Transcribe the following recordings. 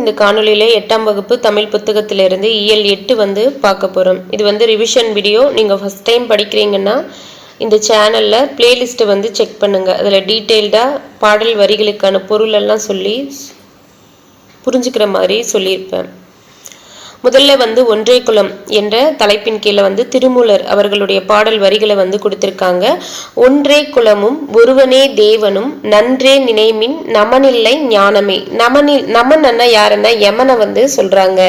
இந்த காணொளியில எட்டாம் வகுப்பு தமிழ் புத்தகத்திலிருந்து இயல் எட்டு வந்து பார்க்க போகிறோம் இது வந்து ரிவிஷன் வீடியோ நீங்கள் ஃபஸ்ட் டைம் படிக்கிறீங்கன்னா இந்த சேனலில் பிளேலிஸ்ட்டை வந்து செக் பண்ணுங்கள் அதில் டீட்டெயில்டாக பாடல் வரிகளுக்கான பொருள் எல்லாம் சொல்லி புரிஞ்சுக்கிற மாதிரி சொல்லியிருப்பேன். முதல்ல வந்து ஒன்றே குலம் என்ற தலைப்பின் கீழே வந்து திருமூலர் அவர்களுடைய பாடல் வரிகளை வந்து கொடுத்திருக்காங்க. ஒன்றே குலமும் ஒருவனே தேவனும் நன்றே நினைமின் நமனில்லை ஞானமே. நமனில் நமன் அண்ணா யாருன்னா யமனை வந்து சொல்றாங்க.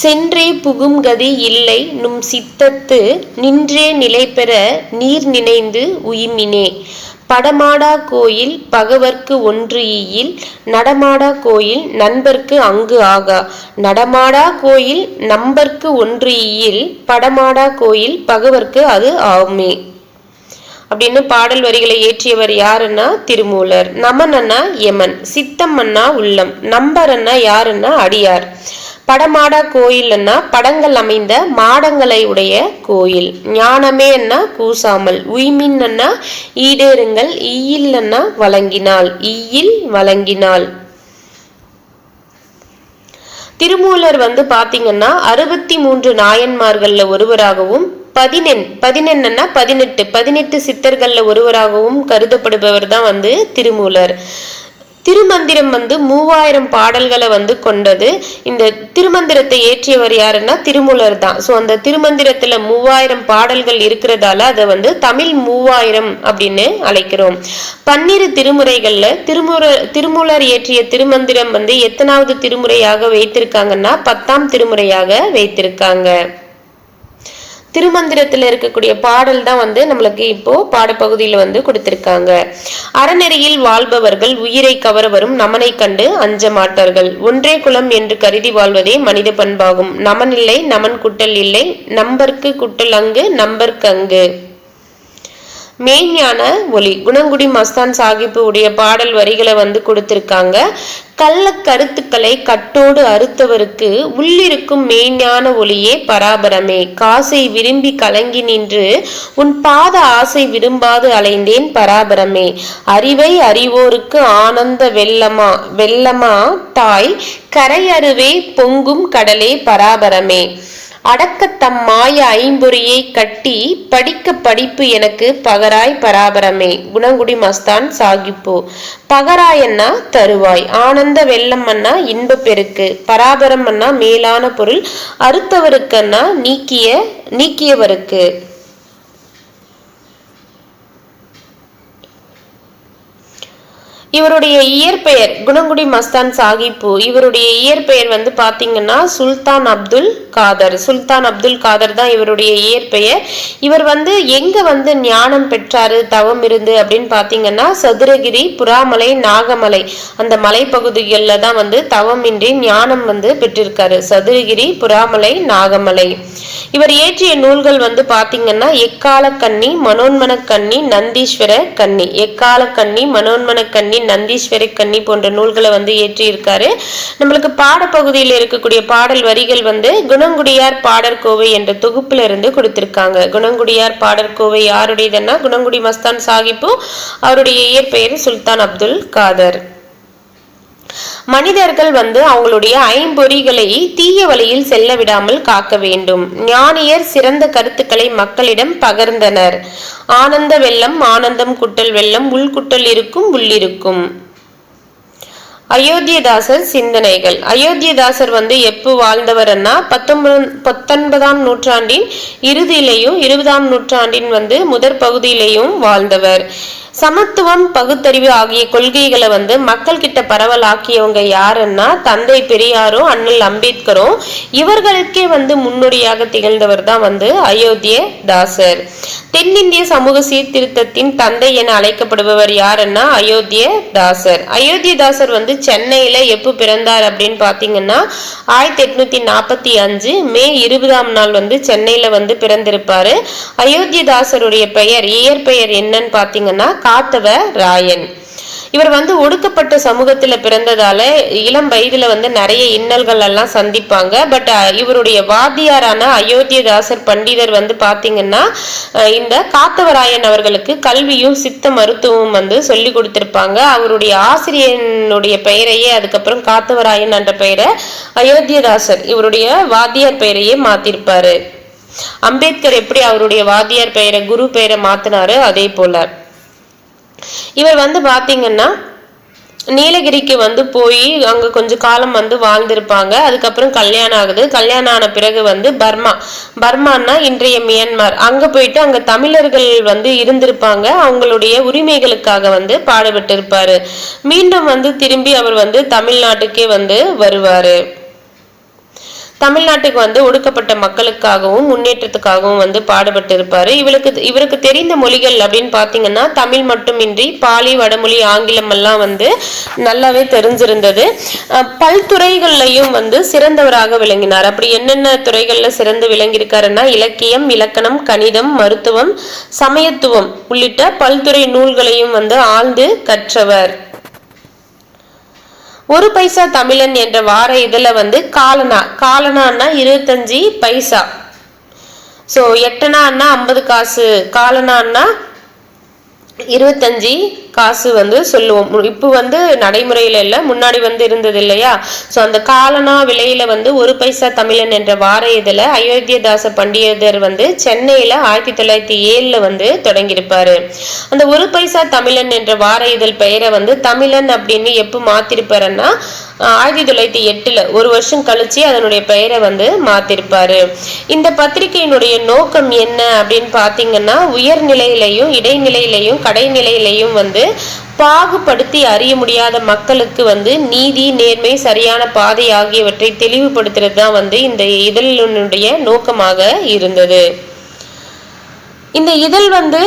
சென்றே புகும் கதி இல்லை நும் சித்தத்து நின்றே நிலை பெற நீர் நினைந்து உயிமினே. படமாடா கோயில் பகவர்க்கு ஒன்று ஈயில் நடமாடா கோயில் நண்பர்க்கு அங்கு ஆகா. நடமாடா கோயில் நம்பர்க்கு ஒன்று ஈயில் படமாடா கோயில் பகவர்க்கு அது ஆமே அப்படின்னு பாடல் வரிகளை ஏற்றியவர் யாருன்னா திருமூலர். நமன் அண்ணா யமன் சித்தம் அண்ணா உள்ளம் நம்பர் அண்ணா யாருன்னா அடியார். படமாடா கோயில்னா படங்கள் அமைந்த மாடங்களை உடைய கோயில். ஞானமே கூசாமல். உய்மின் ஈடேறுங்கள். ஈயில் அண்ணா வழங்கினாள் ஈயில் வழங்கினாள் திருமூலர் வந்து பாத்தீங்கன்னா அறுபத்தி மூன்று நாயன்மார்கள்ல ஒருவராகவும் பதினெண் பதினென்னா பதினெட்டு பதினெட்டு சித்தர்கள்ல ஒருவராகவும் கருதப்படுபவர் தான் வந்து திருமூலர். திருமந்திரம் வந்து மூவாயிரம் பாடல்களை வந்து கொண்டது. இந்த திருமந்திரத்தை ஏற்றியவர் யாருன்னா திருமூலர் தான். ஸோ அந்த திருமந்திரத்துல மூவாயிரம் பாடல்கள் இருக்கிறதால அதை வந்து தமிழ் மூவாயிரம் அப்படின்னு அழைக்கிறோம். பன்னிரு திருமுறைகள்ல திருமுற திருமூலர் இயற்றிய திருமந்திரம் வந்து எத்தனாவது திருமுறையாக வைத்திருக்காங்கன்னா பத்தாம் திருமுறையாக வைத்திருக்காங்க. திருமந்திரத்தில் இருக்கக்கூடிய பாடல் தான் வந்து நம்மளுக்கு இப்போ பாடப்பகுதியில் வந்து கொடுத்திருக்காங்க. அறநெறியில் வாழ்பவர்கள் உயிரை கவர வரும் நமனை கண்டு அஞ்ச மாட்டார்கள். ஒன்றே குலம் என்று கருதி வாழ்வதே மனித பண்பாகும். நமன் இல்லை நமன் குட்டல் இல்லை நம்பர்க்கு குட்டல் அங்கு நம்பர்க்கு அங்கு. மெய்ஞான ஒலி. குணங்குடி மஸ்தான் சாஹிப்பு உடைய பாடல் வரிகளை வந்து கொடுத்துருக்காங்க. கள்ள கருத்துக்களை கட்டோடு அறுத்தவருக்கு உள்ளிருக்கும் மெய்ஞான ஒளியே பராபரமே. காசை விரும்பி கலங்கி நின்று உன் பாத ஆசை விரும்பாது அலைந்தேன் பராபரமே. அறிவை அறிவோருக்கு ஆனந்த வெள்ளமா வெள்ளமா தாய். கரையருவே பொங்கும் கடலே பராபரமே. அடக்கத்தம் மாய ஐம்பொறியை கட்டி படிக்க படிப்பு எனக்கு பகராய் பராபரமே. குணங்குடி மஸ்தான் சாகிப்போ. பகராயன்னா தருவாய். ஆனந்த வெள்ளம் அண்ணா இன்ப பெருக்கு பராபரம் அண்ணா மேலான பொருள். அறுத்தவருக்கன்னா நீக்கிய நீக்கியவருக்கு. இவருடைய இயற்பெயர் குணங்குடி மஸ்தான் சாஹிப்பு இவருடைய இயற்பெயர் வந்து பார்த்தீங்கன்னா சுல்தான் அப்துல் காதர். சுல்தான் அப்துல் காதர் தான் இவருடைய இயற்பெயர். இவர் வந்து எங்கே வந்து ஞானம் பெற்றாரு தவம் இருந்து அப்படின்னு பார்த்தீங்கன்னா சதுரகிரி புறாமலை நாகமலை அந்த மலைப்பகுதிகளில் தான் வந்து தவம் இன்றி ஞானம் வந்து பெற்றிருக்காரு. சதுரகிரி புறாமலை நாகமலை. இவர் இயற்றிய நூல்கள் வந்து பார்த்தீங்கன்னா எக்கால கண்ணி மனோன்மன கண்ணி நந்தீஸ்வர கண்ணி. எக்கால கண்ணி மனோன்மன கண்ணி நந்தீஸ்வரி கன்னி போன்ற நூல்களை வந்து இயற்றியிருக்காரு நம்மளுக்கு பாடப்பகுதியில் இருக்கக்கூடிய பாடல் வரிகள் வந்து குணங்குடியார் பாடற்கோவை என்ற தொகுப்புல இருந்து கொடுத்திருக்காங்க. குணங்குடியார் பாடற்கோவை யாருடையதுன்னா குணங்குடி மஸ்தான் சாஹிப்பு அவருடைய இயற்பெயர் சுல்தான் அப்துல் காதர். மனிதர்கள் வந்து அவங்களுடைய ஐம்பொறிகளை தீய வழியில் செல்ல விடாமல் காக்க வேண்டும். ஞானியர் சிறந்த கருத்துக்களை மக்களிடம் பகர்ந்தனர். ஆனந்த வெள்ளம் ஆனந்தம் குட்டல் வெள்ளம் உள்குட்டல் இருக்கும் உள்ளிருக்கும். அயோத்தியதாசர் சிந்தனைகள். அயோத்தியதாசர் வந்து எப்போ வாழ்ந்தவர்னா பத்தொன்பது பத்தொன்பதாம் நூற்றாண்டின் இறுதியிலையும் இருபதாம் நூற்றாண்டின் வந்து முதற் பகுதியிலையும் வாழ்ந்தவர். சமத்துவம் பகுத்தறிவு ஆகிய கொள்கைகளை வந்து மக்கள் கிட்ட பரவலாக்கியவங்க யாருன்னா தந்தை பெரியாரும் அண்ணல் அம்பேத்கரும் இவர்களுக்கே வந்து முன்னோடியாக திகழ்ந்தவர் தான் வந்து அயோத்திய தாசர். தென்னிந்திய சமூக சீர்திருத்தத்தின் தந்தை என அழைக்கப்படுபவர் யாருன்னா அயோத்திய தாசர். அயோத்திய தாசர் வந்து சென்னையில எப்போ பிறந்தார் அப்படின்னு பாத்தீங்கன்னா ஆயிரத்தி எட்நூத்தி நாற்பத்தி அஞ்சு மே இருபதாம் நாள் வந்து சென்னையில வந்து பிறந்திருப்பாரு. அயோத்தியதாசருடைய பெயர் இயற்பெயர் என்னன்னு பாத்தீங்கன்னா காத்தவ ராயன். இவர் வந்து ஒடுக்கப்பட்ட சமூகத்துல பிறந்ததால இளம் வயதுல வந்து நிறைய இன்னல்கள் எல்லாம் சந்திப்பாங்க. பட் இவருடைய வாத்தியாரான அயோத்தியதாசர் பண்டிதர் வந்து பாத்தீங்கன்னா இந்த காத்தவராயன் அவர்களுக்கு கல்வியும் சித்த மருத்துவமும் வந்து சொல்லி கொடுத்திருப்பாங்க. அவருடைய ஆசிரியனுடைய பெயரையே அதுக்கப்புறம் காத்தவராயன் என்ற பெயரை அயோத்தியதாசர் இவருடைய வாத்தியார் பெயரையே மாத்திருப்பாரு. அம்பேத்கர் எப்படி அவருடைய வாத்தியார் பெயரை குரு பெயரை மாத்தினாரு அதே போல. இவர் வந்து பார்த்தீங்கன்னா நீலகிரிக்கு வந்து போய் அங்கே கொஞ்சம் காலம் வந்து வாழ்ந்திருப்பாங்க. அதுக்கப்புறம் கல்யாணம் ஆகுது. கல்யாணம் ஆன பிறகு வந்து பர்மா. பர்மான்னா இன்றைய மியான்மர். அங்கே போயிட்டு அங்கே தமிழர்கள் வந்து இருந்திருப்பாங்க. அவங்களுடைய உரிமைகளுக்காக வந்து பாடுபட்டு மீண்டும் வந்து திரும்பி அவர் வந்து தமிழ்நாட்டுக்கே வந்து வருவாரு. தமிழ்நாட்டுக்கு வந்து ஒடுக்கப்பட்ட மக்களுக்காகவும் முன்னேற்றத்துக்காகவும் வந்து பாடுபட்டு இருப்பாரு இவளுக்கு இவருக்கு தெரிந்த மொழிகள் அப்படின்னு பாத்தீங்கன்னா தமிழ் மட்டுமின்றி பாலி வடமொழி ஆங்கிலம் எல்லாம் வந்து நல்லாவே தெரிஞ்சிருந்தது. பல்துறைகள்லையும் வந்து சிறந்தவராக விளங்கினார். அப்படி என்னென்ன துறைகள்ல சிறந்து விளங்கியிருக்காருன்னா இலக்கியம் இலக்கணம் கணிதம் மருத்துவம் சமயத்துவம் உள்ளிட்ட பல்துறை நூல்களையும் வந்து ஆழ்ந்து கற்றவர். ஒரு பைசா தமிழன் என்ற வார இதில் வந்து காலனா காலனான்னா இருபத்தஞ்சு பைசா. ஸோ எட்டனான்னா ஐம்பது காசு காலனான்னா இருபத்தஞ்சி காசு வந்து சொல்லுவோம். இப்போ வந்து நடைமுறையில் இல்லை முன்னாடி வந்து இருந்தது இல்லையா? ஸோ அந்த காலனா விலையில வந்து ஒரு பைசா தமிழன் என்ற வார இதில் அயோத்தியதாச பண்டிதர் வந்து சென்னையில் ஆயிரத்தி தொள்ளாயிரத்தி ஏழில் வந்து தொடங்கியிருப்பார். அந்த ஒரு பைசா தமிழன் என்ற வார இதழ் பெயரை வந்து தமிழன் அப்படின்னு எப்போ மாற்றிருப்பாருன்னா ஆயிரத்தி தொள்ளாயிரத்தி எட்டுல ஒரு வருஷம் கழிச்சு அதனுடைய பெயரை வந்து மாத்திருப்பாரு. இந்த பத்திரிகையினுடைய நோக்கம் என்ன அப்படின்னு பாத்தீங்கன்னா உயர்நிலையிலையும் இடைநிலையிலையும் கடைநிலையிலையும் வந்து பாகுபடுத்தி அறிய முடியாத மக்களுக்கு வந்து நீதி நேர்மை சரியான பாதை ஆகியவற்றை தெளிவுபடுத்துறது தான் வந்து இந்த இதழினுடைய நோக்கமாக இருந்தது. இந்த இதழ் வந்து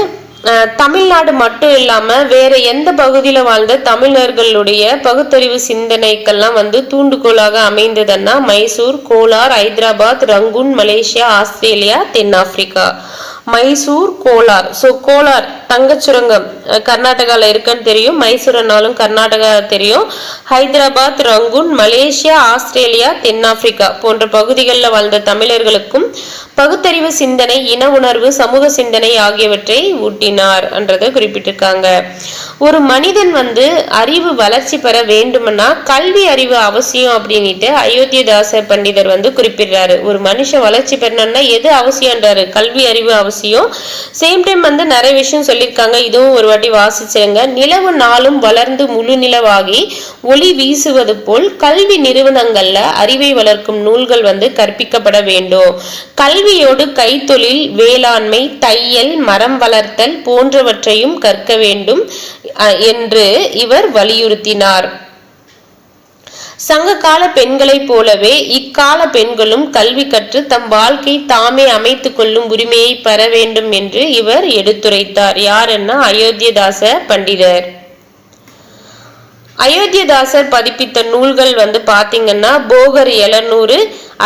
தமிழ்நாடு மட்டும் இல்லாம வேற எந்த பகுதியில வாழ்ந்த தமிழர்களுடைய பகுத்தறிவு சிந்தனைக்கெல்லாம் வந்து தூண்டுகோலாக அமைந்ததுன்னா Mysore Kolar Hyderabad Rangoon Malaysia Australia தென்னாப்பிரிக்கா. மைசூர் கோலார். ஸோ கோலார் தங்கச் சுரங்கம் இருக்குன்னு தெரியும். மைசூர்னாலும் கர்நாடகா தெரியும். ஹைதராபாத் ரங்கூன் மலேசியா ஆஸ்திரேலியா தென்னாப்பிரிக்கா போன்ற பகுதிகளில் வாழ்ந்த தமிழர்களுக்கும் பகுத்தறிவு சிந்தனை இன உணர்வு சமூக சிந்தனை ஆகியவற்றை ஊட்டினார் என்றதை குறிப்பிட்டிருக்காங்க. ஒரு மனிதன் வந்து அறிவு வளர்ச்சி பெற வேண்டும்னா கல்வி அறிவு அவசியம் அப்படின்னுட்டு அயோத்தியதாச பண்டிதர் வந்து குறிப்பிடுறாரு. ஒரு மனுஷன் வளர்ச்சி பெறணும்னா எது அவசியம்ன்றாரு? கல்வி அறிவு அவசியம். சேம் டைம் வந்து நிறைய விஷயம் சொல்லியிருக்காங்க. இதுவும் ஒரு வாட்டி வாசிச்சிருங்க. நிலவு நாளும் வளர்ந்து முழு நிலவாகி ஒளி வீசுவது போல் கல்வி நிறுவனங்கள்ல அறிவை வளர்க்கும் நூல்கள் வந்து கற்பிக்கப்பட வேண்டும். கல்வியோடு கைத்தொழில் வேளாண்மை தையல் மரம் வளர்த்தல் போன்றவற்றையும் கற்க வேண்டும். என்று இவர் வலியுறுத்தினார். சங்ககால பெண்களைப் போலவே இக்கால பெண்களும் கல்வி கற்று தம் வாழ்க்கை தாமே அமைத்துக் கொள்ளும் உரிமையை பெற வேண்டும் என்று இவர் எடுத்துரைத்தார். யாருன்னா அயோத்தியதாச பண்டிதர். அயோத்தியதாசர் பதிப்பித்த நூல்கள் வந்து பாத்தீங்கன்னா போகர் எழுநூறு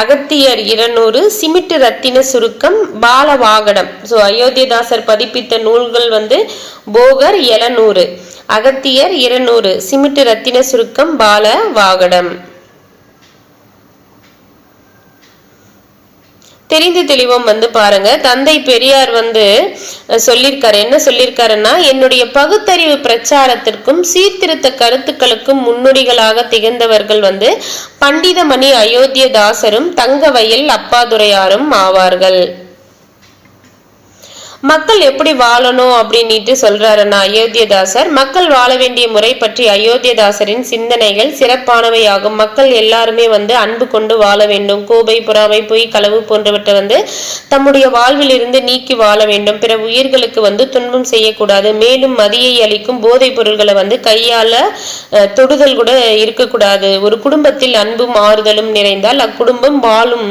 அகத்தியர் இருநூறு சிமிட்டு ரத்தின சுருக்கம் பாலவாகடம். ஸோ அயோத்தியதாசர் பதிப்பித்த நூல்கள் வந்து போகர் எழுநூறு அகத்தியர் இருநூறு சிமிட்டு ரத்தின சுருக்கம் பாலவாகடம். தெரிந்து தெளிவம் வந்து பாருங்க. தந்தை பெரியார் வந்து சொல்லியிருக்காரு என்ன சொல்லியிருக்காருன்னா என்னுடைய பகுத்தறிவு பிரச்சாரத்திற்கும் சீர்திருத்த கருத்துக்களுக்கும் முன்னோடிகளாக திகழ்ந்தவர்கள் வந்து பண்டிதமணி அயோத்தியதாசரும் தங்கவயல் அப்பாதுரையாரும் ஆவார்கள். மக்கள் எப்படி வாழணும் அப்படின்னுட்டு சொல்றாருன்னா அயோத்தியதாசர். மக்கள் வாழ வேண்டிய முறை பற்றி அயோத்தியதாசரின் சிந்தனைகள் சிறப்பானவையாகும். மக்கள் எல்லாருமே வந்து அன்பு கொண்டு வாழ வேண்டும். கோபை புறாமை பொய் களவு போன்றவற்றை வந்து தம்முடைய வாழ்வில் இருந்து நீக்கி வாழ வேண்டும். பிற உயிர்களுக்கு வந்து துன்பம் செய்யக்கூடாது. மேலும் மதியை அளிக்கும் போதைப் பொருள்களை வந்து கையால தொடுதல் கூட இருக்கக்கூடாது. ஒரு குடும்பத்தில் அன்பும் ஆறுதலும் நிறைந்தால் அக்குடும்பம் வாழும்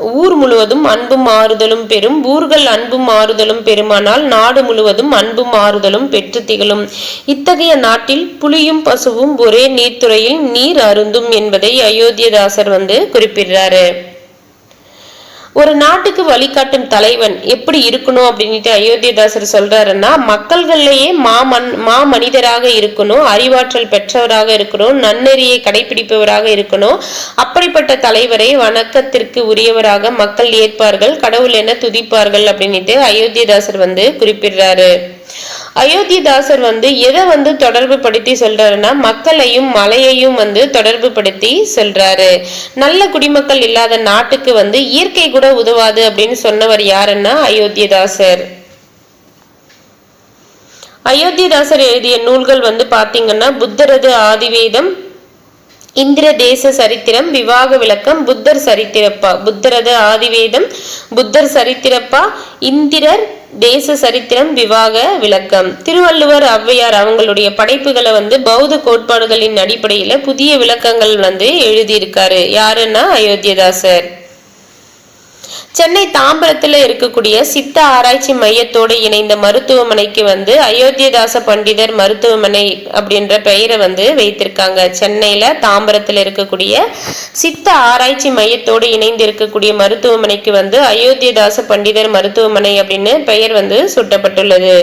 ஊர் முழுவதும் அன்பும் ஆறுதலும் பெறும். ஊர்கள் அன்பும் ஆறுதலும் பெருமானால் நாடு முழுவதும் அன்பும் ஆறுதலும் பெற்று திகழும். இத்தகைய நாட்டில் புலியும் பசுவும் ஒரே நீர்த்துறையில் நீர் அருந்தும் என்பதை அயோத்தியதாசர் வந்து குறிப்பிடுறாரு. ஒரு நாட்டுக்கு வழிகாட்டும் தலைவன் எப்படி இருக்கணும் அப்படின்ட்டு அயோத்தியதாசர் சொல்றாருன்னா மக்கள்கள்லயே மாமன் மா மனிதராக இருக்கணும் அறிவாற்றல் பெற்றவராக இருக்கணும் நன்னெறியை கடைபிடிப்பவராக இருக்கணும். அப்படிப்பட்ட தலைவரை வணக்கத்திற்கு உரியவராக மக்கள் ஏற்பார்கள் கடவுள் என துதிப்பார்கள் அப்படின்ட்டு அயோத்தியதாசர் வந்து குறிப்பிடுறாரு. அயோத்திதாசர் வந்து எதை வந்து தொடர்பு படுத்தி சொல்றாருன்னா மக்களையும் மலையையும் வந்து தொடர்பு படுத்தி சொல்றாரு. நல்ல குடிமக்கள் இல்லாத நாட்டுக்கு வந்து இயற்கை கூட உதவாது அப்படின்னு சொன்னவர் யாருன்னா அயோத்தியதாசர் அயோத்தியதாசர் எழுதிய நூல்கள் வந்து பாத்தீங்கன்னா புத்தரது ஆதிவேதம் இந்திர தேச சரித்திரம் விவாக விளக்கம் புத்தர் சரித்திரப்பா புத்தரது ஆதிவேதம் புத்தர் சரித்திரப்பா இந்திரர் தேச சரித்திரம் விவாக விளக்கம். திருவள்ளுவர் ஔவையார் அவங்களுடைய படைப்புகளை வந்து பௌத்த கோட்பாடுகளின் அடிப்படையில புதிய விளக்கங்கள் வந்து எழுதியிருக்காரு. யாருன்னா அயோத்தியதாசர். சென்னை தாம்பரத்தில் இருக்கக்கூடிய சித்த ஆராய்ச்சி மையத்தோடு இணைந்த மருத்துவமனைக்கு வந்து அயோத்தியதாச பண்டிதர் மருத்துவமனை அப்படின்ற பெயரை வந்து வைத்திருக்காங்க. சென்னையில் தாம்பரத்தில் இருக்கக்கூடிய சித்த ஆராய்ச்சி மையத்தோடு இணைந்து இருக்கக்கூடிய மருத்துவமனைக்கு வந்து அயோத்தியதாச பண்டிதர் மருத்துவமனை அப்படின்னு பெயர் வந்து சூட்டப்பட்டுள்ளது.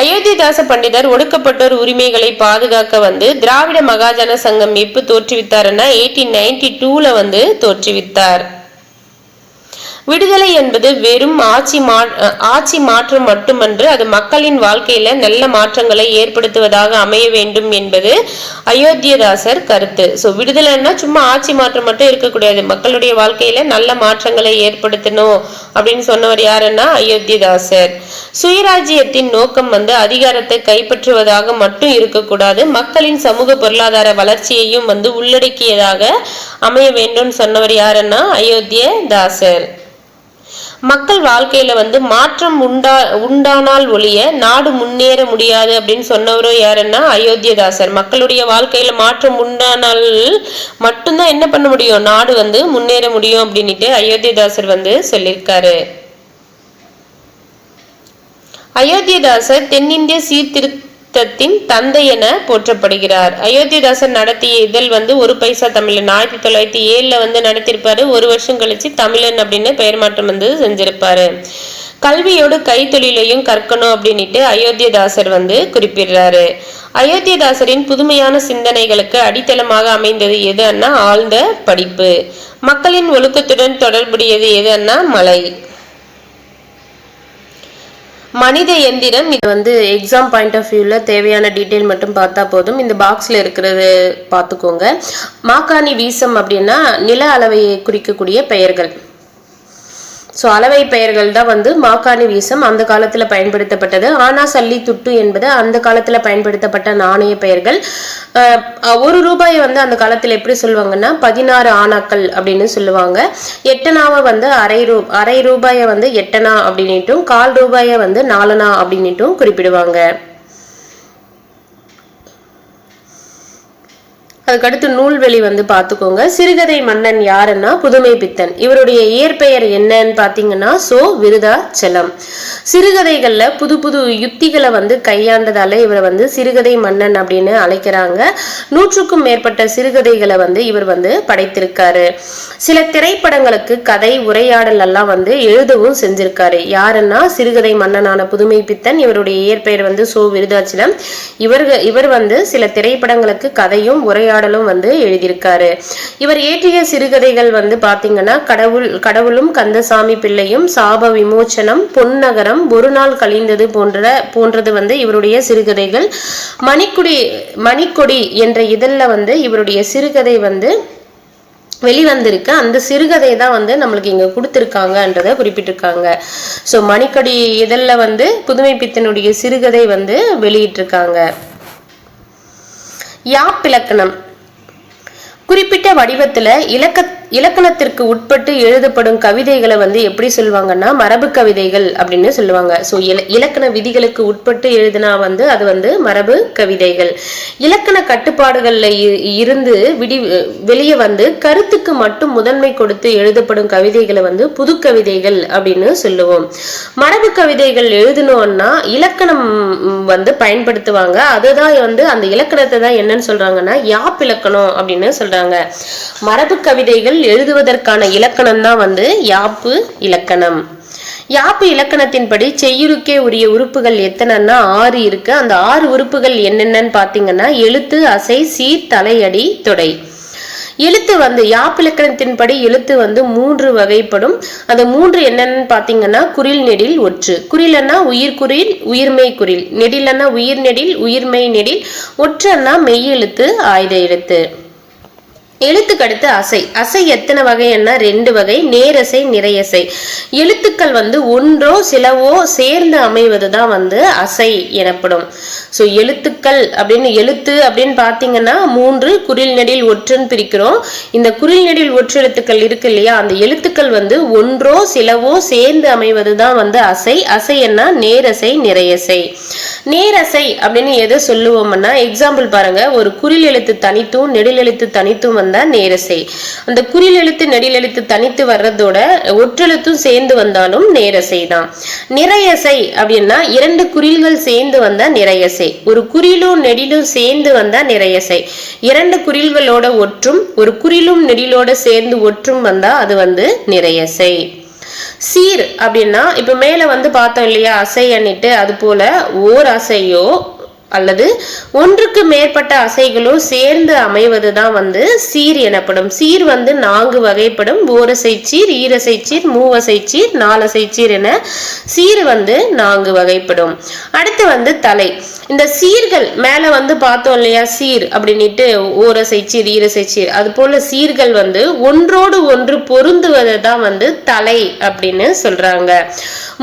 அயோத்தியதாச பண்டிதர் ஒடுக்கப்பட்டோர் உரிமைகளை பாதுகாக்க வந்து திராவிட மகாஜன சங்கம் எப்போ தோற்றுவித்தாருன்னா எயிட்டீன் நைன்டி டூவில் வந்து தோற்றுவித்தார். விடுதலை என்பது வெறும் ஆட்சி மா ஆட்சி மாற்றம் மட்டுமன்று அது மக்களின் வாழ்க்கையில நல்ல மாற்றங்களை ஏற்படுத்துவதாக அமைய வேண்டும் என்பது அயோத்தியதாசர் கருத்து. ஸோ விடுதலைன்னா சும்மா ஆட்சி மாற்றம் மட்டும் இருக்கக்கூடாது. மக்களுடைய வாழ்க்கையில நல்ல மாற்றங்களை ஏற்படுத்தணும் அப்படின்னு சொன்னவர் யாருன்னா அயோத்தியதாசர். சுயராஜ்யத்தின் நோக்கம் வந்து அதிகாரத்தை கைப்பற்றுவதாக மட்டும் இருக்கக்கூடாது. மக்களின் சமூக பொருளாதார வளர்ச்சியையும் வந்து உள்ளடக்கியதாக அமைய வேண்டும் சொன்னவர் யாருன்னா அயோத்தியதாசர். மக்கள் வாழ்க்கையில வந்து மாற்றம் உண்டா உண்டானால் ஒழிய நாடு முன்னேற முடியாது அப்படின்னு சொன்னவரும் யாருன்னா அயோத்தியதாசர். மக்களுடைய வாழ்க்கையில மாற்றம் உண்டானால் மட்டும்தான் என்ன பண்ண முடியும்? நாடு வந்து முன்னேற முடியும் அப்படின்ட்டு அயோத்தியதாசர் வந்து சொல்லியிருக்காரு. அயோத்தியதாசர் தென்னிந்திய சீர்திருத்த தத்தின் தந்தை என போற்றப்படுகிறார். அயோத்திதாசன் நடத்திய இதழ் வந்து ஒரு பைசா தமிழன். ஆயிரத்தி தொள்ளாயிரத்தி ஏழுல வந்து நடத்திருப்பாரு. ஒரு வருஷம் கழிச்சு தமிழன் அப்படின்னு பெயர் மாற்றம் வந்து செஞ்சிருப்பாரு. கல்வியோடு கைத்தொழிலையும் கற்கணும் அப்படின்ட்டு அயோத்தியதாசர் வந்து குறிப்பிடுறாரு. அயோத்தியதாசரின் புதுமையான சிந்தனைகளுக்கு அடித்தளமாக அமைந்தது எதுன்னா ஆழ்ந்த படிப்பு. மக்களின் ஒழுக்கத்துடன் தொடர்புடையது எதுன்னா மலை. மனித எந்திரம் இது வந்து எக்ஸாம் பாயிண்ட் ஆஃப் வியூவில் தேவையான டீட்டெயில் மட்டும் பார்த்தா போதும். இந்த பாக்ஸில் இருக்கிறது பார்த்துக்கோங்க. மாக்காணி வீசம் அப்படின்னா நில அளவையை குறிக்கக்கூடிய பெயர்கள். ஸோ அளவை பெயர்கள் தான் வந்து மாக்காணி வீசம் அந்த காலத்தில் பயன்படுத்தப்பட்டது. ஆனா சல்லி துட்டு என்பது அந்த காலத்தில் பயன்படுத்தப்பட்ட நாணய பெயர்கள். ஒரு ரூபாய் வந்து அந்த காலத்தில் எப்படி சொல்லுவாங்கன்னா பதினாறு ஆனாக்கள் அப்படின்னு சொல்லுவாங்க. எட்டனாவை வந்து அரை ரூ அரை ரூபாயை வந்து எட்டனா அப்படின்னுட்டும் கால் ரூபாயை வந்து நாலனா அப்படின்னுட்டும் குறிப்பிடுவாங்க. அதுக்கடுத்து நூல்வெளி வந்து பார்த்துக்கோங்க. சிறுகதை மன்னன் யாருன்னா புதுமை பித்தன் இவருடைய இயற்பெயர் என்னன்னு பார்த்தீங்கன்னா சோ விருதாச்சலம். சிறுகதைகள்ல புது புது யுத்திகளை வந்து கையாண்டதால இவரை வந்து சிறுகதை மன்னன் அப்படின்னு அழைக்கிறாங்க. நூற்றுக்கும் மேற்பட்ட சிறுகதைகளை வந்து இவர் வந்து படைத்திருக்காரு. சில திரைப்படங்களுக்கு கதை உரையாடல் எல்லாம் வந்து எழுதவும் செஞ்சிருக்காரு. யாருன்னா சிறுகதை மன்னனான புதுமை பித்தன் இவருடைய இயற்பெயர் வந்து சோ விருதாச்சலம். இவர் இவர் வந்து சில திரைப்படங்களுக்கு கதையும் உரையாடல் உரையாடலும் வந்து எழுதியிருக்காரு. இவர் ஏற்றிய சிறுகதைகள் வந்து பாத்தீங்கன்னா கடவுள் கடவுளும் கந்தசாமி பிள்ளையும் சாப விமோச்சனம் பொன்னகரம் ஒரு நாள் கழிந்தது போன்ற போன்றது வந்து இவருடைய சிறுகதைகள். மணிக்குடி மணிக்கொடி என்ற இதழில் வந்து இவருடைய சிறுகதை வந்து வெளிவந்திருக்கு. அந்த சிறுகதை தான் வந்து நம்மளுக்கு இங்கே கொடுத்துருக்காங்கன்றத குறிப்பிட்டிருக்காங்க. ஸோ மணிக்கடி இதழில் வந்து புதுமை பித்தனுடைய சிறுகதை வந்து வெளியிட்டிருக்காங்க. யாப்பிலக்கணம் குறிப்பிட்ட வடிவத்துல இலக்க இலக்கணத்திற்கு உட்பட்டு எழுதப்படும் கவிதைகளை வந்து எப்படி சொல்லுவாங்கன்னா மரபு கவிதைகள் அப்படின்னு சொல்லுவாங்க. ஸோ இல இலக்கண விதிகளுக்கு உட்பட்டு எழுதினா வந்து அது வந்து மரபு கவிதைகள். இலக்கண கட்டுப்பாடுகளில் இருந்து விடி வெளியே வந்து கருத்துக்கு மட்டும் முதன்மை கொடுத்து எழுதப்படும் கவிதைகளை வந்து புது கவிதைகள் அப்படின்னு சொல்லுவோம். மரபு கவிதைகள் எழுதணும்னா இலக்கணம் வந்து பயன்படுத்துவாங்க. அதுதான் வந்து அந்த இலக்கணத்தை தான் என்னன்னு சொல்றாங்கன்னா யாப் இலக்கணம் அப்படின்னு சொல்றாங்க. மரபு கவிதைகள் எழுதுவதற்கான இலக்கணம் தான் வந்து யாப்பு இலக்கணம். யாப்பு இலக்கணத்தின்படி செய்யுருக்கே உரிய உறுப்புகள் எத்தனைன்னா ஆறு இருக்கு. அந்த ஆறு உறுப்புகள் என்னென்னன்னு பார்த்தீங்கன்னா எழுத்து அசை சீர் தலையடி தொடை. எழுத்து வந்து யாப்பிலக்கணத்தின்படி எழுத்து வந்து மூன்று வகைப்படும். அந்த மூன்று என்னன்னு பார்த்தீங்கன்னா குரில் நெடில் ஒற்று. குறிலன்னா உயிர் உயிர்மை குறில் நெடிலன்னா உயிர் நெடில் உயிர்மெய் நெடில். ஒற்றன்னா மெய் எழுத்து ஆயுத எழுத்து. எழுத்துக்கடுத்து அசை. அசை எத்தனை வகைன்னா ரெண்டு வகை. நேரசை நிறையசை. எழுத்துக்கள் வந்து ஒன்றோ சிலவோ சேர்ந்து அமைவது தான் வந்து அசை எனப்படும். ஸோ எழுத்துக்கள் அப்படின்னு எழுத்து அப்படின்னு பார்த்தீங்கன்னா மூன்று குரில் நெடில் ஒற்றுன்னு பிரிக்கிறோம். இந்த குரில் நெடில் ஒற்று எழுத்துக்கள் இருக்கு இல்லையா? அந்த எழுத்துக்கள் வந்து ஒன்றோ சிலவோ சேர்ந்து அமைவது தான் வந்து அசை. அசை என்ன? நேரசை நிறையசை. நேரசை அப்படின்னு எதை சொல்லுவோம்னா எக்ஸாம்பிள் பாருங்க. ஒரு குறில் எழுத்து தனித்தும் நெடில் எழுத்து தனித்தும் வந்து நேரசை அந்த குறில் எழுத்து நெடில் எழுத்து தனித்து வர்றதோட ஒற்றெழுத்தும் சேர்ந்து வந்தாலும் நேரசை தான். நிறையசை அப்படின்னா இரண்டு குறில்கள் சேர்ந்து வந்தா நிறையசை ஒரு குறிலும் நெடிலும் சேர்ந்து வந்தா நிறையசை இரண்டு குறில்களோட ஒற்றும் ஒரு குறிலும் நெடிலோட சேர்ந்து ஒற்றும் வந்தா அது வந்து நிறையசை சீர் அப்படின்னா இப்ப மேல வந்து பார்த்தோம் இல்லையா அசை அன்னிட்டு அது போல ஓர் அசையோ அல்லது ஒன்றுக்கு மேற்பட்ட அசைகளும் சேர்ந்து அமைவது தான் வந்து சீர் எனப்படும். சீர் வந்து நான்கு வகைப்படும். ஓரசை சீர் ஈரசை சீர் மூவசை சீர் நாலசை சீர் என சீர் வந்து நான்கு வகைப்படும். அடுத்து வந்து தலை. இந்த சீர்கள் மேல வந்து பார்த்தோம் இல்லையா? சீர் அப்படின்ட்டு ஓரசை சீர் ஈரசை சீர் அது போல சீர்கள் வந்து ஒன்றோடு ஒன்று பொருந்துவதை தான் வந்து தலை அப்படின்னு சொல்றாங்க.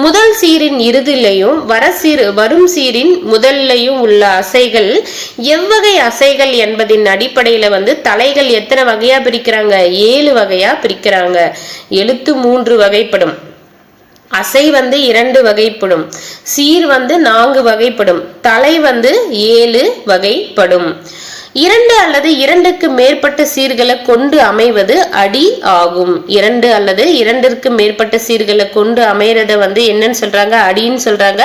முதல் சீரின் இறுதிலையும் வர சீர் வரும் சீரின் முதல்லையும் உள்ள அசைகள்? எவ்வகை அசைகள் என்பதின் அடிப்படையில வந்து தலைகள் எத்தனை வகையா பிரிக்கிறாங்க? ஏழு வகையா பிரிக்கிறாங்க. எழுத்து மூன்று வகைப்படும். அசை வந்து இரண்டு வகைப்படும். சீர் வந்து நான்கு வகைப்படும். தலை வந்து ஏழு வகைப்படும். இரண்டு அல்லது இரண்டுக்கு மேற்பட்ட சீர்களை கொண்டு அமைவது அடி ஆகும். இரண்டு அல்லது இரண்டிற்கு மேற்பட்ட சீர்களை கொண்டு அமைறத வந்து என்னன்னு சொல்றாங்க? அடின்னு சொல்றாங்க.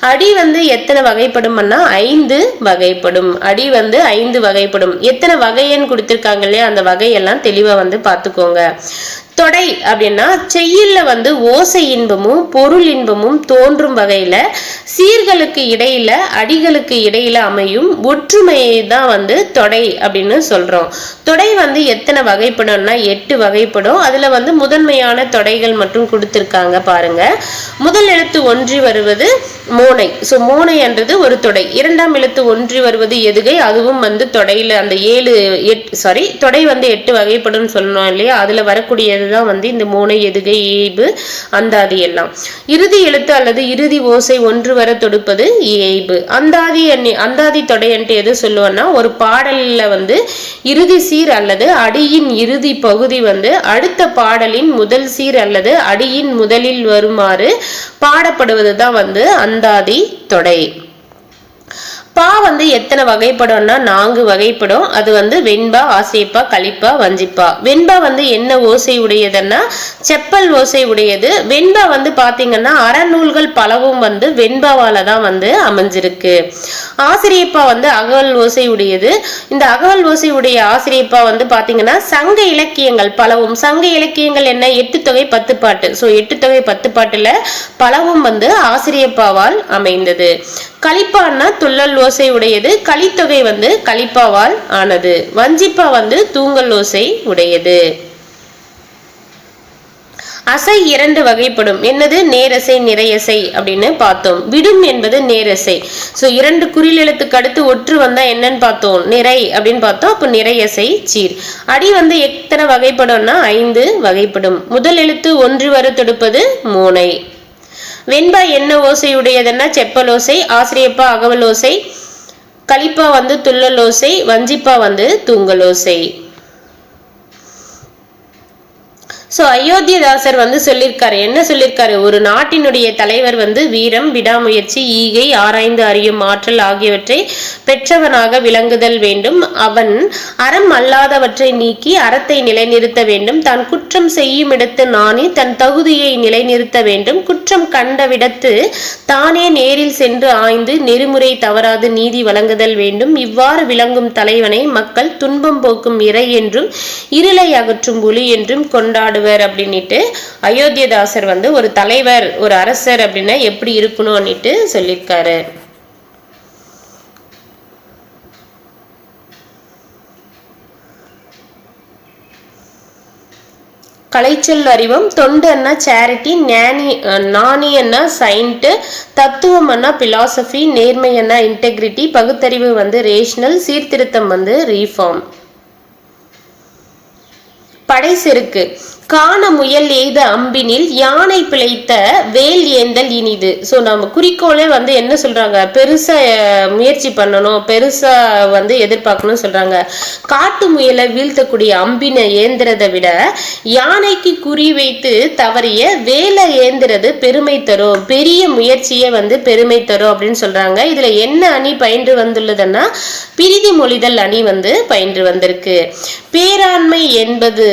அடி வந்து எத்தனை வகைப்படும்னா ஐந்து வகைப்படும். அடி வந்து ஐந்து வகைப்படும். எத்தனை வகைன்னு கொடுத்துருக்காங்க இல்லையா? அந்த வகையெல்லாம் தெளிவா வந்து பார்த்துக்கோங்க. தொடை அப்படின்னா செய்யுள்ள வந்து ஓசை இன்பமும் பொருள் இன்பமும் தோன்றும் வகையில சீர்களுக்கு இடையில அடிகளுக்கு இடையில அமையும் ஒற்றுமையை தான் வந்து தொடை அப்படின்னு சொல்றோம். தொடை வந்து எத்தனை வகைப்படும்னா எட்டு வகைப்படும். அதுல வந்து முதன்மையான தொடைகள் மட்டும் கொடுத்திருக்காங்க பாருங்க. முதல் எழுத்து ஒன்றி வருவது மோனை. ஸோ மோனை என்றது ஒரு தொடை. இரண்டாம் எழுத்து ஒன்றி வருவது எதுகை? அதுவும் வந்து தொடையில அந்த ஏழு எட் சாரி தொடை வந்து எட்டு வகைப்படும் சொல்லணும் இல்லையா? அதுல வரக்கூடியது தான் வந்து இந்த மூனை எதுகை ஏய்பு அந்தாதி எல்லாம். இறுதி எழுத்து அல்லது இறுதி ஓசை ஒன்று வர தொடுப்பது ஏய்பு அந்தாதி அந்தாதி தொடையன்ட்டு எது சொல்லுவேன்னா ஒரு பாடல்ல வந்து இறுதி சீர் அல்லது அடியின் இறுதி பகுதி வந்து அடுத்த பாடலின் முதல் சீர் அல்லது அடியின் முதலில் வருமாறு பாடப்படுவது தான் வந்து அந்தாதி தொடை. பா வந்து எத்தனை வகைப்படும்னா நான்கு வகைப்படும். அது வந்து வெண்பா ஆசைப்பா கழிப்பா வஞ்சிப்பா. வெண்பா வந்து என்ன ஓசை உடையதுன்னா செப்பல் ஓசை உடையது. வெண்பா வந்து பார்த்தீங்கன்னா அறநூல்கள் பலவும் வந்து வெண்பாவால தான் வந்து அமைஞ்சிருக்கு. ஆசிரியப்பா வந்து அகவல் ஓசை உடையது. இந்த அகவல் ஓசை உடைய ஆசிரியப்பா வந்து பார்த்தீங்கன்னா சங்க இலக்கியங்கள் பலவும். சங்க இலக்கியங்கள் என்ன? எட்டு தொகை பத்து பாட்டு. ஸோ எட்டு தொகை பத்து பாட்டுல பலவும் வந்து ஆசிரியப்பாவால் அமைந்தது. கலிப்பான்னா துள்ளல் ஓசை உடையது கலித்தொகை வந்து கலிப்பாவால் ஆனது. வஞ்சிப்பா வந்து தூங்கல் ஓசை உடையது. அசை இரண்டு வகைப்படும். என்னது? நேரசை நிறையசை அப்படின்னு பார்த்தோம். விடும் என்பது நேரசை. ஸோ இரண்டு குறில் எழுத்துக்கு அடுத்து ஒற்று வந்தா என்னன்னு பார்த்தோம். நிறை அப்படின்னு பார்த்தோம். அப்போ நிறையசை சீர். அடி வந்து எத்தனை வகைப்படும்னா ஐந்து வகைப்படும். முதல் எழுத்து ஒன்று வர தொடுப்பது மூனை. வெண்பா என்ன ஓசையுடையதுன்னா செப்பலோசை ஆசிரியப்பா அகவலோசை கலிப்பா வந்து துள்ளலோசை வஞ்சிப்பா வந்து தூங்கலோசை. ஸோ அயோத்தியதாசர் வந்து சொல்லியிருக்காரு என்ன சொல்லியிருக்காரு ஒரு நாட்டினுடைய தலைவர் வந்து வீரம் விடாமுயற்சி ஈகை ஆராய்ந்து அறியும் ஆற்றல் ஆகியவற்றை பெற்றவனாக விளங்குதல் வேண்டும். அவன் அறம் அல்லாதவற்றை நீக்கி அறத்தை நிலைநிறுத்த வேண்டும். தான் குற்றம் செய்யும் இடத்து நானே தன் தகுதியை நிலைநிறுத்த வேண்டும். குற்றம் கண்டவிடத்து தானே நேரில் சென்று ஆய்ந்து நெறிமுறை தவறாது நீதி வழங்குதல் வேண்டும். இவ்வாறு விளங்கும் தலைவனை மக்கள் துன்பம் போக்கும் இறை என்றும் இருளை அகற்றும் ஒளி என்றும் கொண்டாடுவர். அப்படின்னுட்டு அயோத்தியதாசர் வந்து ஒரு தலைவர் ஒரு அரசர் அப்படின்னா எப்படி இருக்கணும்னுட்டு சொல்லியிருக்காரு. கலைச்சொல் அறிவம் தொண்டு அண்ணா சேரிட்டி ஞானி நாணி அண்ணா சயின்ட்டு தத்துவம் அண்ணா பிலாசபி நேர்மை அண்ணா இன்டெகிரிட்டி பகுத்தறிவு வந்து ரேஷனல் சீர்திருத்தம் வந்து ரீஃபார்ம் படைசெருக்கு காண முயல் எய்த அம்பினில் யானை பிழைத்த வேல் ஏந்தல் இனிது. ஸோ நம்ம குறிக்கோளே வந்து என்ன சொல்றாங்க? பெருசா முயற்சி பண்ணணும். பெருசா வந்து எதிர்பார்க்கணும்னு சொல்றாங்க. காட்டு முயலை வீழ்த்தக்கூடிய அம்பினை ஏந்திரதை விட யானைக்கு குறி வைத்து தவறிய வேலை ஏந்திரது பெருமை தரும். பெரிய முயற்சியே வந்து பெருமை தரும் அப்படின்னு சொல்றாங்க. இதுல என்ன அணி பயின்று வந்துள்ளதுன்னா பிரிதி மொழிதல் அணி வந்து பயின்று வந்திருக்கு. பேராண்மை என்பது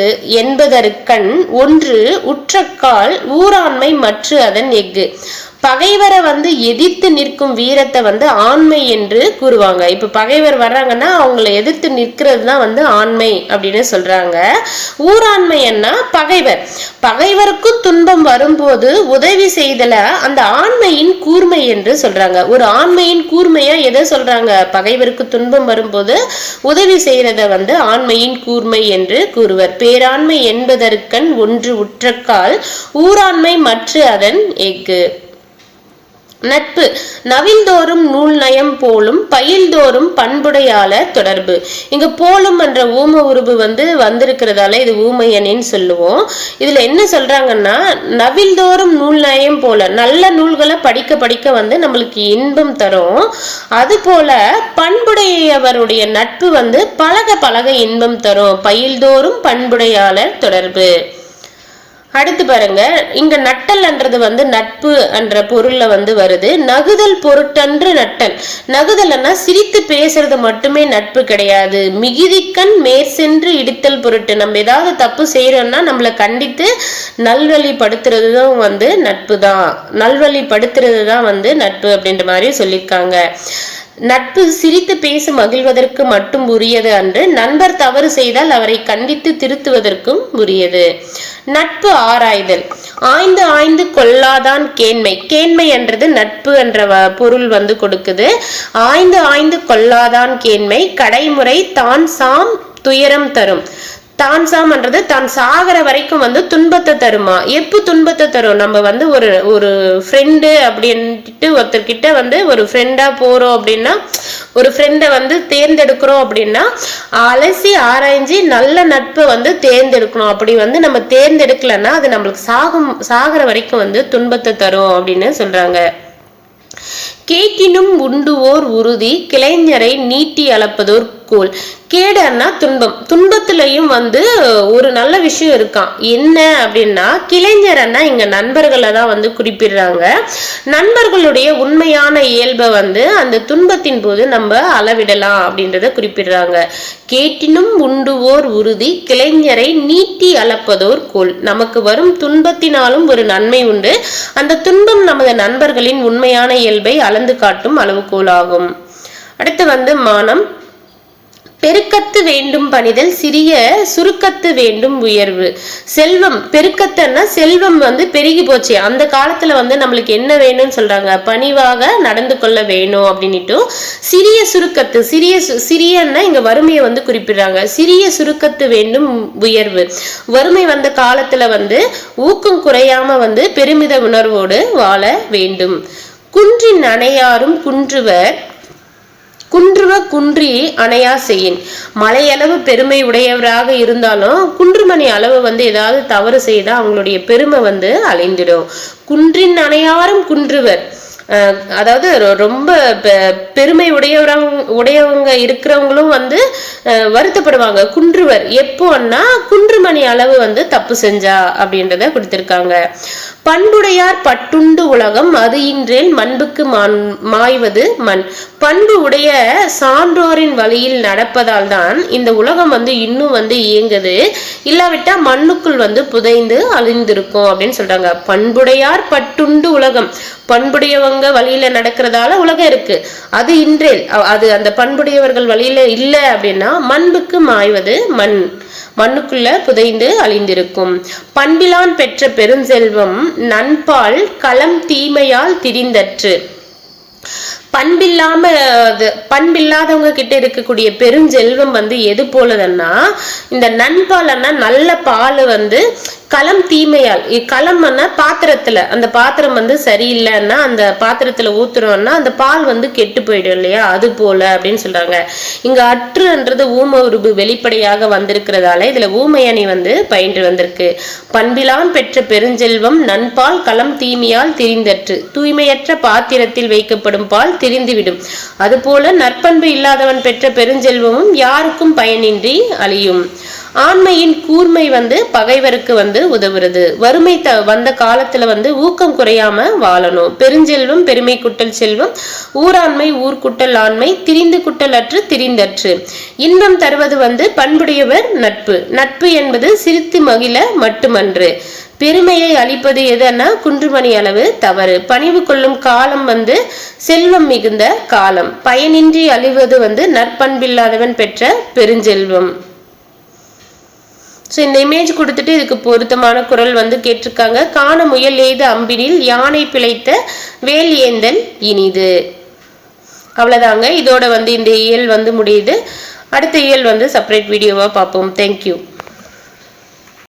கண் ஒன்று உற்றக்கால் ஊராண்மை மற்று அதன் எஃகு. பகைவரை வந்து எதிர்த்து நிற்கும் வீரத்தை வந்து ஆண்மை என்று கூறுவாங்க. இப்ப பகைவர் வர்றாங்கன்னா அவங்கள எதிர்த்து நிற்கிறது தான் வந்து ஆண்மை அப்படின்னு சொல்றாங்க. ஊராண்மை என்ன? பகைவர். பகைவருக்கும் துன்பம் வரும்போது உதவி செய்தல அந்த ஆண்மையின் கூர்மை என்று சொல்றாங்க. ஒரு ஆண்மையின் கூர்மையா எதை சொல்றாங்க? பகைவருக்கு துன்பம் வரும்போது உதவி செய்யறத வந்து ஆண்மையின் கூர்மை என்று கூறுவர். பேராண்மை என்பதற்கண் ஒன்று உற்றக்கால் ஊராண்மை மற்ற அதன் எஃகு. நட்பு. நவில்தோறும் நூல் நயம் போலும் பயில்தோறும் பண்புடையாளர் தொடர்பு. இங்க போலும் என்ற ஊம உருவு வந்து வந்திருக்கிறதால இது ஊமையனின்னு சொல்லுவோம். இதுல என்ன சொல்றாங்கன்னா நவில்தோறும் நூல் நயம் போல நல்ல நூல்களை படிக்க படிக்க வந்து நம்மளுக்கு இன்பம் தரும். அது போல பண்புடையவருடைய நட்பு வந்து பழக பழக இன்பம் தரும். பயில்தோறும் பண்புடையாளர் தொடர்பு. அடுத்து பாருங்க. இங்க நட்டல்ன்றது வந்து நட்பு என்ற பொருள்ல வந்து வருது. நகுதல் பொருட்டன்று நட்டல். நகுதல்னா சிரித்து பேசுறது மட்டுமே நட்பு கிடையாது. மிகுதிக்கண் மேற் சென்று இடித்தல் பொருட்டு. நம்ம ஏதாவது தப்பு செய்யறோம்னா நம்மளை கண்டித்து நல்வழிப்படுத்துறதும் வந்து நட்பு தான் நல்வழிப்படுத்துறது தான் வந்து நட்பு அப்படின்ற மாதிரி சொல்லியிருக்காங்க நட்பு சிரித்து பேசி மகிழ்வதற்கு மட்டும் உரியது அன்று நண்பர் தவறு செய்தால் அவரை கண்டித்து திருத்துவதற்கும் உரியது. நட்பு ஆராய்தல். ஆய்ந்து ஆய்ந்து கொள்ளாதான் கேண்மை. கேண்மை என்றது நட்பு என்ற வ- பொருள் வந்து கொடுக்குது. ஆய்ந்து ஆய்ந்து கொள்ளாதான் கேண்மை. கடைமுறை தான் சாம் துயரம் தரும். தான்சாம்ன்றது தான் சாகிற வரைக்கும் வந்து துன்பத்தை தருமா? எப்போ துன்பத்தை தரும்? நம்ம வந்து ஒரு ஒரு ஃப்ரெண்டு அப்படின்ட்டு ஒருத்தர்கிட்ட வந்து ஒரு ஃப்ரெண்டாக போகிறோம் அப்படின்னா ஒரு ஃப்ரெண்டை வந்து தேர்ந்தெடுக்கிறோம் அப்படின்னா அலசி ஆராய்ஞ்சு நல்ல நட்பை வந்து தேர்ந்தெடுக்கணும். அப்படி வந்து நம்ம தேர்ந்தெடுக்கலன்னா அது நம்மளுக்கு சாகும் சாகிற வரைக்கும் வந்து துன்பத்தை தரும் அப்படின்னு சொல்கிறாங்க கேட்டினும் உண்டுவோர் உறுதி கிளைஞரை நீட்டி அளப்பதோர் கோல் கேடர்னா துன்பம். துன்பத்திலையும் வந்து ஒரு நல்ல விஷயம் இருக்கான் என்ன அப்படின்னா கிளைஞரன்னா இங்க நண்பர்களை தான் வந்து குறிப்பிடுறாங்க. நண்பர்களுடைய உண்மையான இயல்பை வந்து அந்த துன்பத்தின் போது நம்ம அளவிடலாம் அப்படின்றத குறிப்பிடுறாங்க. கேட்டினும் உண்டுவோர் உறுதி கிளைஞரை நீட்டி அளப்பதோர் கோல் நமக்கு வரும் துன்பத்தினாலும் ஒரு நன்மை உண்டு. அந்த துன்பம் நமது நண்பர்களின் உண்மையான இயல்பை அளந்து காட்டும் அளவுகோலாகும். அடுத்து வந்து மானம். பெருக்கத்து வேண்டும் பணிதல் சிறிய சுருக்கத்து வேண்டும் உயர்வு. செல்வம் பெருக்கத்தன்னா செல்வம் வந்து பெருகி போச்சு. அந்த காலத்துல வந்து நம்மளுக்கு என்ன வேணும்னு சொல்றாங்க? பணிவாக நடந்து கொள்ள வேணும் அப்படின்னுட்டு சிறிய சுருக்கத்து சிறிய சு- சிறியன்னா இங்க வறுமையை வந்து குறிப்பிடுறாங்க. சிறிய சுருக்கத்து வேண்டும் உயர்வு. வறுமை வந்த காலத்துல வந்து ஊக்கம் குறையாம வந்து பெருமித உணர்வோடு வாழ வேண்டும். குன்றின் அணையாரும் குன்றுவர் குன்றுவ குன்றி அணையா செய்யின். மலையளவு பெருமை உடையவராக இருந்தாலும் குன்றுமணி அளவு வந்து ஏதாவது தவறு செய்தால் அவங்களுடைய பெருமை வந்து அழிந்திடும். குன்றின் அணையாரும் குன்றுவர். அதாவது ரொ- ரொம்ப பெ- பெருமை உடையவரங் உடையவங்க இருக்கிறவங்களும் வந்து வருத்தப்படுவாங்க. குன்றுவர் எப்போன்னா குன்றுமணி அளவு வந்து தப்பு செஞ்சா அப்படின்றத கொடுத்துருக்காங்க. பண்புடையார் பட்டுண்டு உலகம் அது இன்றேல் மண்புக்கு மான் மாய்வது மண். பண்பு உடைய சான்றோரின் வழியில் நடப்பதால் தான் இந்த உலகம் வந்து இன்னும் வந்து இயங்குது. இல்லாவிட்டா மண்ணுக்குள் வந்து புதைந்து அழிந்திருக்கும் அப்படின்னு சொல்றாங்க. பண்புடையார் பட்டுண்டு உலகம். பண்புடையவங்க வழியில நடக்கிறதால உலகம் இருக்கு. அது இன்றேல் அது அந்த பண்புடையவர்கள் வழியில இல்லை அப்படின்னா மண்புக்கு மாய்வது மண். மண்ணுக்குள்ள புதைந்து அழிந்திருக்கும். பண்பிலான் பெற்ற பெருஞ்செல்வம் நண்பால் களம் தீமையால் திரிந்தற்று. பண்பில்லாம அது பண்பில்லாதவங்க கிட்ட இருக்கக்கூடிய பெருஞ்செல்வம் வந்து எது போலதுன்னா இந்த நண்பாலன்னா நல்ல பால் வந்து களம் தீமையால் இ- களம்னா பாத்திரத்துல. அந்த பாத்திரம் வந்து சரியில்லைன்னா அந்த பாத்திரத்துல ஊத்துறோம்னா அந்த பால் வந்து கெட்டு போயிடும் இல்லையா? அது போல அப்படின்னு சொல்றாங்க. இங்க அற்றுன்றது ஊம உருபு வெளிப்படையாக வந்திருக்கிறதால இதுல ஊமையணி வந்து பயின்று வந்திருக்கு. பண்பிலான் பெற்ற பெருஞ்செல்வம் நண்பால் களம் தீமையால் திரிந்தற்று. தூய்மையற்ற பாத்திரத்தில் வைக்கப்படும் பால் திரிந்துவிடும். அதுபோல நற்பண்பு இல்லாதவன் பெற்ற பெருஞ்செல்வமும் யாருக்கும் பயனின்றி அழியும். ஆண்மையின் கூர்மை வந்து பகைவருக்கு வந்து உதவுறது. வறுமை த வந்த காலத்துல வந்து ஊக்கம் குறையாம வாழணும். பெருஞ்செல்வம் பெருமை குட்டல் செல்வம் ஊராண்மை ஊர்க்குட்டல் ஆண்மை திரிந்து குட்டல் அற்று திரிந்தற்று. இன்பம் தருவது வந்து பண்புடையவர் நட்பு. நட்பு என்பது சிரித்து மகிழ மட்டுமன்று. பெருமையை அளிப்பது எதனா குன்றுமணி அளவு தவறு. பணிவு கொள்ளும் காலம் வந்து செல்வம் மிகுந்த காலம். பயனின்றி அழிவது வந்து நற்பண்பில்லாதவன் பெற்ற பெருஞ்செல்வம். ஸோ இந்த இமேஜ் கொடுத்துட்டு இதுக்கு பொருத்தமான குரல் வந்து கேட்டிருக்காங்க. காண முயல் எய்த அம்பினில் யானை பிழைத்த வேல் ஏந்தல் இனிது. அவ்வளோதாங்க இதோட வந்து இந்த இயல் வந்து முடியுது. அடுத்த இயல் வந்து செப்பரேட் வீடியோவாக பார்ப்போம். தேங்க்யூ